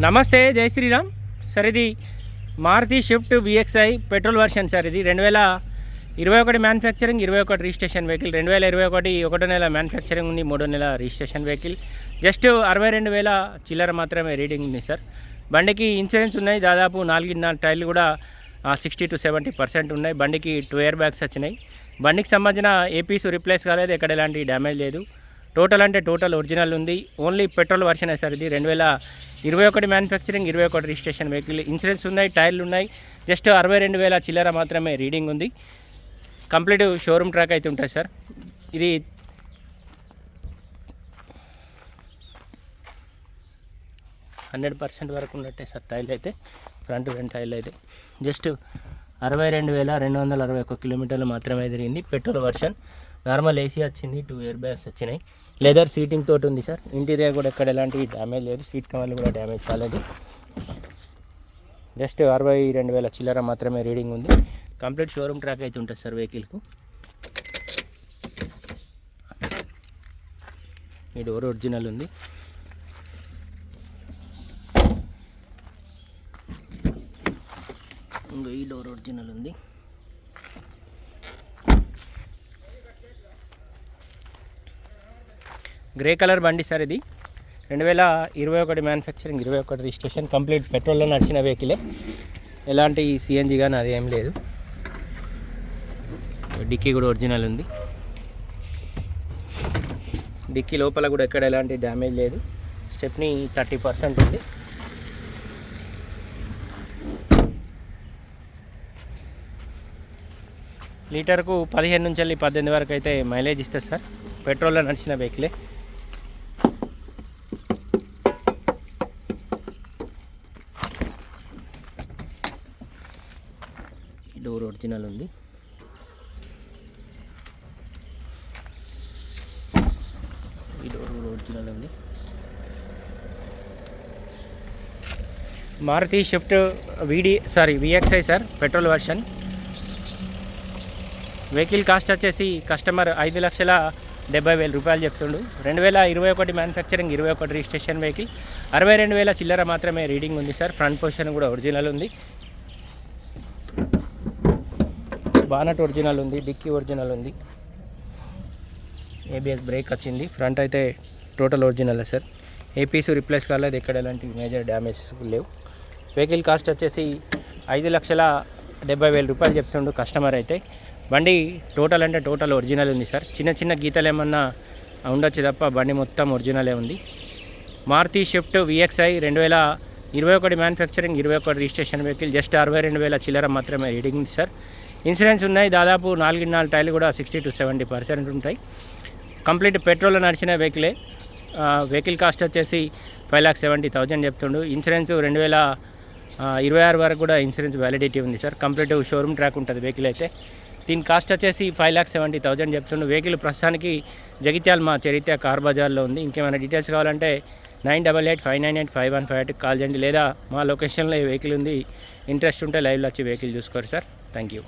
నమస్తే జై శ్రీరామ్. సార్ ఇది Maruti Swift VXI petrol version sir ఇది రెండు వేల ఇరవై ఒకటి మ్యానుఫ్యాక్చరింగ్ ఇరవై ఒకటి రిజిస్ట్రేషన్ వెహికల్ రెండు వేల ఇరవై ఒకటి ఒకటో నెల మ్యానుఫ్యాక్చరింగ్ ఉంది మూడో నెల రిజిస్ట్రేషన్ వెహికల్ జస్ట్ అరవై రెండు వేల చిల్లర మాత్రమే రీడింగ్ ఉంది సార్ బండికి ఇన్సూరెన్స్ ఉన్నాయి దాదాపు నాలుగున్నర టైర్లు కూడా సిక్స్టీ టు సెవెంటీ పర్సెంట్ ఉన్నాయి. బండికి టూ ఇయర్ బ్యాగ్స్ వచ్చినాయి. బండికి సంబంధించిన ఏపీస్ రిప్లేస్ కాలేదు ఎక్కడ ఎలాంటి డ్యామేజ్ లేదు. టోటల్ అంటే టోటల్ ఒరిజినల్ ఉంది. ఓన్లీ పెట్రోల్ వర్షన్ సార్ ఇది. రెండు వేల ఇరవై ఒకటి మ్యానుఫ్యాక్చరింగ్ ఇరవై ఒకటి రిజిస్ట్రేషన్ వెహికల్ ఇన్సూరెన్స్ ఉన్నాయి టైర్లు ఉన్నాయి. జస్ట్ అరవై రెండు వేల చిల్లర మాత్రమే రీడింగ్ ఉంది. కంప్లీట్ షోరూమ్ ట్రాక్ అయితే ఉంటుంది సార్. ఇది హండ్రెడ్ పర్సెంట్ వరకు ఉన్నట్టే సార్ టైల్ అయితే. ఫ్రంట్ ఫ్రంట్ టైల్ అయితే. జస్ట్ అరవై రెండు వేల రెండు వందల అరవై ఒక్క కిలోమీటర్లు మాత్రమే తిరిగింది పెట్రోల్ వర్షన్. నార్మల్ ఏసీ వచ్చింది టూ ఇయర్ బ్యాగ్స్ వచ్చినాయి. లెదర్ సీటింగ్ తోటి ఉంది సార్. ఇంటీరియర్ కూడా ఎక్కడ ఎలాంటి డ్యామేజ్ లేదు. సీట్ కవర్లు కూడా డ్యామేజ్ కాలేదు. జస్ట్ అరవై రెండు వేల చిల్లర మాత్రమే రీడింగ్ ఉంది. కంప్లీట్ షోరూమ్ ట్రాక్ అయితే ఉంటుంది సార్ వెహికల్కు ఈ డోర్ ఒరిజినల్ ఉంది. ఇంకో ఈ డోర్ ఒరిజినల్ ఉంది. గ్రే కలర్ బండి సార్ ఇది. రెండు వేల ఇరవై ఒకటి మ్యానుఫ్యాక్చరింగ్ ఇరవై ఒకటి రిజిస్ట్రేషన్ కంప్లీట్ పెట్రోల్లో నడిచిన వెహికలే ఎలాంటి సిఎన్జి కానీ అది ఏం లేదు. డిక్కీ కూడా ఒరిజినల్ ఉంది. డిక్కీ లోపల కూడా ఎక్కడ ఎలాంటి డ్యామేజ్ లేదు. స్టెప్ని థర్టీ పర్సెంట్ ఉంది. లీటర్కు పదిహేను నుంచి వెళ్ళి పద్దెనిమిది వరకు అయితే మైలేజ్ ఇస్తుంది సార్. పెట్రోల్లో నడిచిన వెహికలే డోర్ ఒరిజినల్ ఉంది. ఈ డోర్ కూడా ఒరిజినల్ ఉంది. మారుతి షిఫ్ట్ వీడి sorry VXI sir petrol version vehicle cost వచ్చేసి కస్టమర్ ఐదు లక్షల డెబ్బై వేల రూపాయలు చెప్తుండు. రెండు వేల ఇరవై ఒకటి మ్యానుఫ్యాక్చరింగ్ ఇరవై ఒకటి రిజిస్ట్రేషన్ వెహికల్ అరవై రెండు వేల చిల్లర మాత్రమే రీడింగ్ ఉంది సార్ ఫ్రంట్ పొజిషన్ కూడా ఒరిజినల్ ఉంది. బానట్ ఒరిజినల్ ఉంది డిక్కీ ఒరిజినల్ ఉంది. ఏబిఎస్ బ్రేక్ వచ్చింది. ఫ్రంట్ అయితే టోటల్ ఒరిజినలే సార్. ఏపీసు రిప్లేస్ కాలేదు ఎక్కడ ఎలాంటి మేజర్ డ్యామేజెస్ లేవు. వెహికల్ కాస్ట్ వచ్చేసి ఐదు లక్షల డెబ్బై వేల రూపాయలు చెప్తుండు కస్టమర్ అయితే. బండి టోటల్ అంటే టోటల్ ఒరిజినల్ ఉంది సార్. చిన్న చిన్న గీతలు ఏమన్నా ఉండొచ్చు తప్ప బండి మొత్తం ఒరిజినలే ఉంది. మారుతి షిఫ్ట్ విఎక్స్ఐ రెండు వేల ఇరవై ఒకటి మ్యానుఫ్యాక్చరింగ్ ఇరవై ఒకటి రిజిస్ట్రేషన్ వెహికల్ జస్ట్ అరవై రెండు వేల చిల్లర మాత్రమే రీడింగ్ సార్. ఇన్సూరెన్స్ ఉన్నాయి. దాదాపు నాలుగు నాలుగు టైర్లు కూడా సిక్స్టీ టు సెవెంటీ పర్సెంట్ ఉంటాయి. కంప్లీట్ పెట్రోల్ నడిచిన వెహికలే. వెహికల్ కాస్ట్ వచ్చేసి ఫైవ్ ల్యాక్ సెవెంటీ థౌజండ్ చెప్తుండు. ఇన్సూరెన్స్ రెండు వేల ఇరవై ఆరు వరకు కూడా ఇన్సూరెన్స్ వ్యాలిడిటీ ఉంది సార్. కంప్లీట్ షోరూమ్ ట్రాక్ ఉంటుంది వెహికల్ అయితే. దీని కాస్ట్ వచ్చేసి ఫైవ్ ల్యాక్ సెవెంటీ థౌజండ్ చెప్తుండు. వెహికల్ ప్రస్తుతానికి జగిత్యాల మా చరిత్ర కార్ బజార్లో ఉంది. ఇంకేమైనా డీటెయిల్స్ కావాలంటే nine double eight five nine eight five one five ఎయిట్కి కాల్ చేయండి. లేదా మా లొకేషన్లో ఈ వెహికల్ ఉంది. ఇంట్రెస్ట్ ఉంటే లైవ్లో వచ్చి వెహికల్ చూసుకోరు సార్. Thank you.